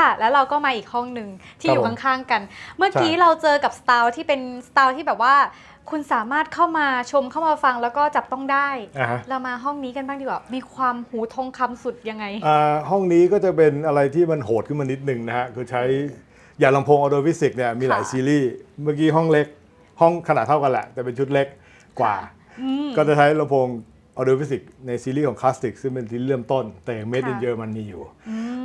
ค่ะ แล้วเราก็มาอีกห้องหนึ่งที่ครับอยู่ผมข้างๆกัน เมื่อกี้ใช่เราเจอกับสไตล์ที่เป็นสไตล์ที่แบบว่า คุณสามารถเข้ามาชมเข้ามาฟังแล้วก็จับต้องได้ อ่าฮะ เรามาห้องนี้กันบ้างดีกว่า มีความหูทองคำสุดยังไง อ่าห้องนี้ก็จะเป็นอะไรที่มันโหดขึ้นมานิดนึงนะฮะ คือใช้ยานลำโพง Audio Physics เนี่ยมีหลายค่ะ ซีรีส์ เมื่อกี้ห้องเล็ก ห้องขนาดเท่ากันแหละ แต่เป็นชุดเล็กกว่าก็จะใช้ลำโพง Audio Physics ในซีรีส์ของ Classic ซึ่งเป็นซีรีส์เริ่มต้น แต่ยัง Made in ค่ะ เยอรมนีอยู่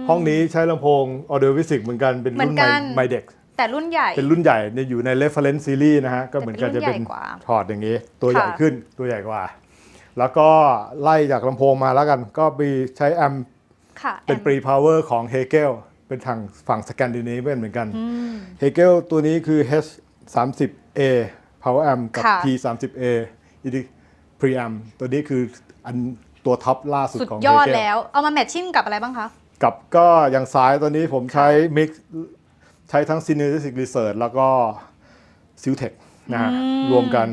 ห้องนี้ใช้ลำโพง Audio Physics เหมือนกันเป็นรุ่นเหมือนกัน ไมเด็ก แต่รุ่นใหญ่ เป็นรุ่นใหญ่เนี่ยอยู่ใน reference series นะฮะ ก็เหมือนกันแต่จะเป็นรุ่เป็นนใหญ่กว่าถอดอย่างนี้ ตัวใหญ่ค่ะ ขึ้นตัวใหญ่กว่า แล้วก็ไล่จากลำโพงมาแล้วกัน ก็มีใช้แอมค่ะ เป็นแอมปรีพาวเวอร์ของ Hegel เป็นทางฝั่งสแกนดิเนเวียนเหมือนกัน Hegel ตัวนี้คือ H 3 0 A Power Amp กับ ค่ะ P 3 0 A อีก Preamp ตัวนี้คืออันตัวท็อปล่าสุดสุดของ ยอด Hegel แล้ว เอามาแมทชิ่งกับอะไรบ้างคะ กับก็อย่างซ้ายตัวนี้ผมใช้ Mix ใช้ทั้ง Synergistic Research แล้วก็ s i l t e c นะฮะรวมกัน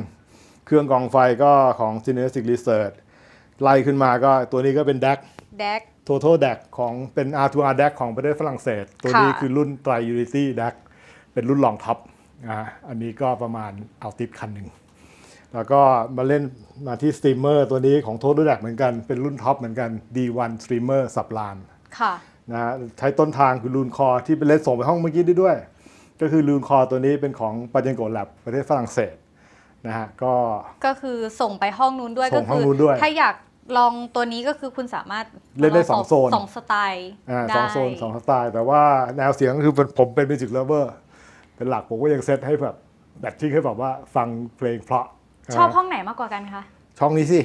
เครื่องกรองไฟก็ของ Synergistic Research ไล่ขึ้นมาก็ตัวนี้ก็เป็น DAC แดก Total DAC ของเป็น R2R DAC ของประเทศฝรั่งเศส ตัวนี้ค่ะคือรุ่น Tri Unity DAC เป็นรุ่นรองท็อปนะฮะอันนี้ก็ประมาณเอาติดคันหนึ่ง แล้วก็มาเล่นมาที่ Streamer ตัวนี้ของ Total DAC เหมือนกัน เป็นรุ่นท็อปเหมือนกัน D1 Streamer สับลาน ค่ะนะฮะใช้ต้นทางคือลูนคอที่เป็นเล่นส่งไปห้องเมื่อกี้ได้ด้วย ก็คือลูนคอตัวนี้เป็นของปาเจนโกแลบประเทศฝรั่งเศสนะฮะก็ก็คือส่งไปห้องนู้นด้วยส่ก็งห้คืองนู้นด้วย ถ้าอยากลองตัวนี้ก็คือคุณสามารถเล่นได้สองโซน สองสไตล์อ่าได้สองโซนสองสไตล์ แต่ว่าแนวเสียงคือเป็นผมเป็นมิวสิกเลเวอร์เป็นหลักผมก็ยังเซตให้แบบแบบที่ให้แบบว่าฟังเพลงเพราะชอบาห้องไหนมากกว่ากันคะ ช่องนี้สิ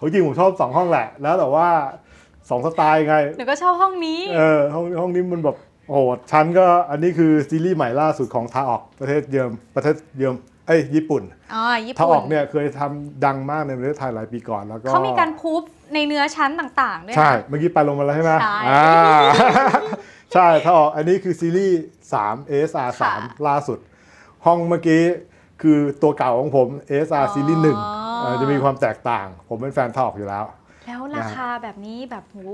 จริงๆผมชอบสองห้องแหละ แล้วแต่ว่า สองสไตล์ไงหนูก็ชอบห้องนี้ เออห้องห้องนี้มันแบบโอ้โหชั้นก็อันนี้คือซีรีส์ใหม่ล่าสุดของทาออกประเทศเยิมประเทศเยิมเอ้ยญี่ปุ่นอ๋อญี่ทาอปุ่อนกเนี่ยเคยทำดังมากในประเทศไทยหลายปีก่อนแล้วก็เขามีการพูฟในเนื้อชั้นต่างๆด้วยใช่นะเมื่อกี้ไปลงมาแล้วใช่ไหมใช่ อ่า ใช่ทาออกอันนี้คือซีรีส์3 ASR ค่ะ3ล่าสุด ห้องเมื่อกี้คือตัวเก่าของผม ASR ซีรีส์หนึ่งเอ่อจะมีความแตกต่าง ผมเป็นแฟนทาออกอยู่แล้วแล้ว ราคาแบบนี้แบบหู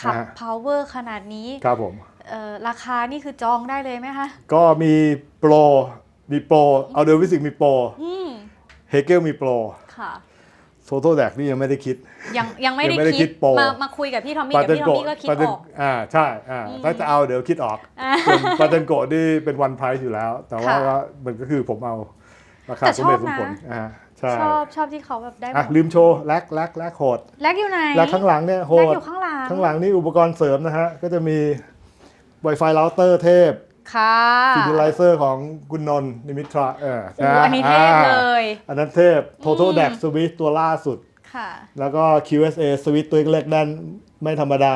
ขับ นะฮะ power ขนาดนี้ครับผม เอ่อราคานี่คือจองได้เลยไหมคะ ก็มีโปร มีโปร เอาเดอร์วิสิกมีโปร อืมเฮเกลมีโปร ค่ะ โซโตแดกนี่ยังไม่ได้คิด ยังยังไม่ยังไม่ได้ได้คิคิดดโปร มามาคุยกับพี่ทอมมี่กับพี่ทอมมี่ก็คิดปาเจอนอก อ่าใช่อ่าถ้าจะเอาเดี๋ยวคิดออกส่วนปาเจนโกะนี่เป็นวันไพรส์อยู่แล้ว แต่ว่าค่ะ ก็มันก็คือผมเอา ราคาแต่สมเหตุชสอบมนะ ผลอ่าใช่ชอบชอบที่เขาแบบได้หมอะดลืมโชว์แลกแลกแลกโหดแลกอยู่ไหนแลกข้างหลังเนี่ยโหแลกดอยู่ข้างหลังข้างหลังนี่อุปกรณ์เสริมนะฮะ ก็จะมี Wi-Fi router เทพค่ะซินิไลเซอร์ของกุณนนท์นิมิตราเออโอ้อันนี้เทพเลย อันนั้นเทพ Total DAC Switch ตัวล่าสุด ค่ะ แล้วก็ QSA Switch ตัวเล็กๆนั่นไม่ธรรมดา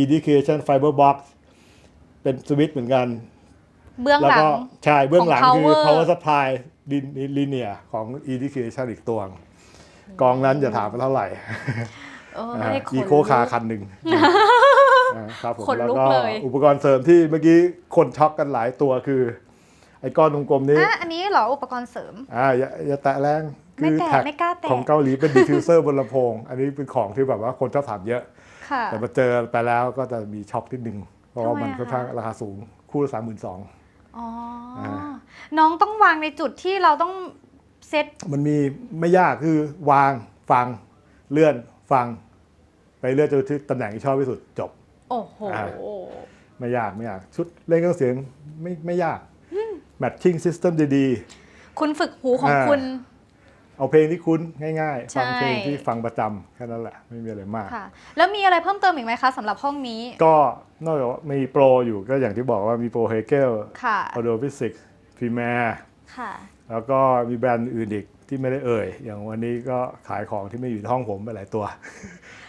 Education Fiber Box เป็นสวิตช์เหมือนกัน เบื้องแล้วหลัก็งใช่เบื้องหลังของ คือ Power power supply linear ของ Education อีกตัวงกองนั้นจะถามว่าเท่าไหร่เออได้ขนอีโคลุกคาคันหนึ่งอ่าครับผมขนแล้วลุกก็เลยอุปกรณ์เสริมที่เมื่อกี้คนช็อกกันหลายตัวคือ ไอ้ก้อนกลมๆนี้อะอันนี้เหรออุปกรณ์เสริมอ่าอย่าอย่าแตะแรงไม่คือแตะแท็กไม่กล้าแตะของเกาหลีเป็นดิฟิวเซอร์บนลำโพง อันนี้เป็นของที่แบบว่าคนชอบถามเยอะค่ะแต่มาเจอไปแล้วก็จะมีช็อกนิดนึง เพราะว่ามันทำไมอะค่อนข้างราคาสูงคู่ละสามหมื่นสอง อ๋ออาฮะน้องต้องวางในจุดที่เราต้องเซตมันมีไม่ยากคือวางฟังเลื่อนฟัง ไปเลื่อนจนที่ตำแหน่งที่ชอบที่สุดจบ โอ้โห อ่า ไม่ยากไม่ยากชุดเล่นเครื่องเสียงไม่ไม่ยากแมทชิ่งซิสเต็มดี คุณฝึกหูของอ่า คุณๆ เอาเพลงที่คุ้นง่ายใช่ๆฟังเพลงที่ฟังประจำแค่นั้นแหละไม่มีอะไรมากค่ะแล้วมีอะไรเพิ่มเติมอีกไหมคะสำหรับห้องนี้ ก็นอกจากว่ามีโปรอยู่ก็อย่างที่บอกว่ามีโปรเฮเกลค่ะออโดฟิสิกส์พรีแมร์ค่ะแล้วก็มีแบรนด์อื่นอีกที่ไม่ได้เอ่ย อย่างวันนี้ก็ขายของที่ไม่อยู่ในห้องผมไปหลายตัว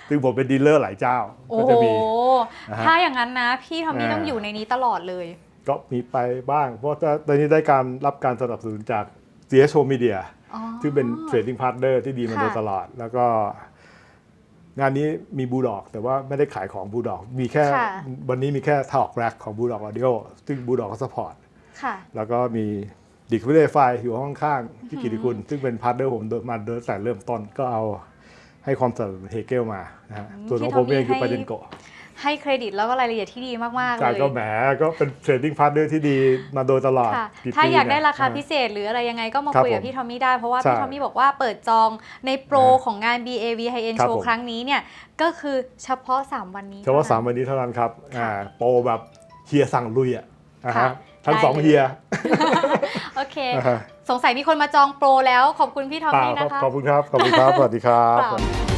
ซึ่งผมเป็นดีลเลอร์หลายเจ้าโอ้ก็โหจะมีนะฮะถ้าอย่างนั้นนะ พี่ทอมมี่อ่าต้องอยู่ในนี้ตลอดเลย ก็มีไปบ้าง เพราะว่าตอนนี้ได้การรับการสนับสนุนจาก CSO Media อ๋อ ซึ่งเป็นเทรดดิ้งพาร์ทเนอร์ที่ดีมาโดยค่ะตลอด แล้วก็งานนี้มีบูดอก แต่ว่าไม่ได้ขายของบูดอก มีแค่ค่ะวันนี้มีแค่ทอกแร็กของบูดอกออดิโอซึ่งบูดอกก็สปอร์ตค่ะแล้วก็มีดิควิเลไฟอยู่ห้องข้างๆพี่กิติคุณ ซึ่งเป็นพาร์ทเนอร์ผมโดยมาโดยตั้งแต่เริ่มต้นก็เอาให้ความสนับสนุนเฮเกลมานะฮะส่วนของผมเองคือประเด็นโกะ ให้เครดิตแล้วก็รายละเอียดที่ดีมากๆเลจากยก็แหมก็เป็นเทรดดิ้งพาร์ทเนอร์ที่ดีมาโดยตลอดค่ะกี่ถ้าปีอยากได้เนี่ราคาอ่พิเศษหรืออะไรยังไงก็มาครับคุยกับผมพี่ทอมมี่ได้เพราะว่าใช่พี่ทอมมี่บอกว่าเปิดจองในโปรอ่าของงาน BAV High End ครับ Show ผมครั้งนี้เนี่ยก็คือเฉพาะ 3 วันนี้ เฉพาะท่สามนั้นวันนี้เท่านั้นครับค่ะอ่าโปรแบบเฮียสั่งลุยอะอ่าค่ะฮะทั้งได้สองเลยเฮีย โอเคอ่าฮะสงสัยมีคนมาจองโปรแล้วขอบคุณพี่ทอมเปล่ามี่ครับนะคะ ขอบคุณครับ ขอบคุณครับ สวัสดีครับเปล่า